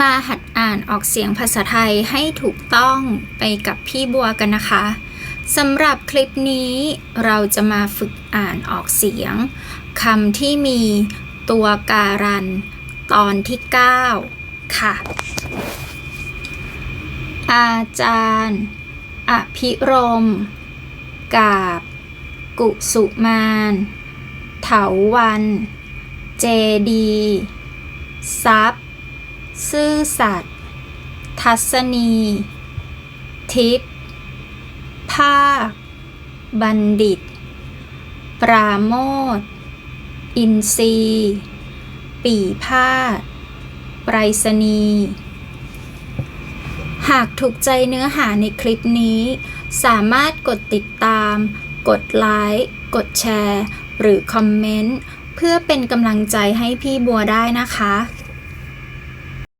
มาหัดอ่านออกเสียงภาษาไทยให้ถูกต้องไปกับพี่บัวกันนะคะสำหรับคลิปนี้เราจะมาฝึกอ่านออกเสียงคำที่มีตัวการัน ตอนที่ 9 ค่ะ อาจารย์ อภิรม กาบ กุสุมานเถาวัน เจดีย์ทรัพย ซื่อสัตย์ทัศนี ทิพย์ภาค บัณฑิต ปราโมทอินทรีปีพาดไปรษณีหากถูกใจเนื้อหาในคลิปนี้ สามารถกดติดตาม กดไลค์ กดแชร์ หรือคอมเมนต์ เพื่อเป็นกำลังใจให้พี่บัวได้นะคะ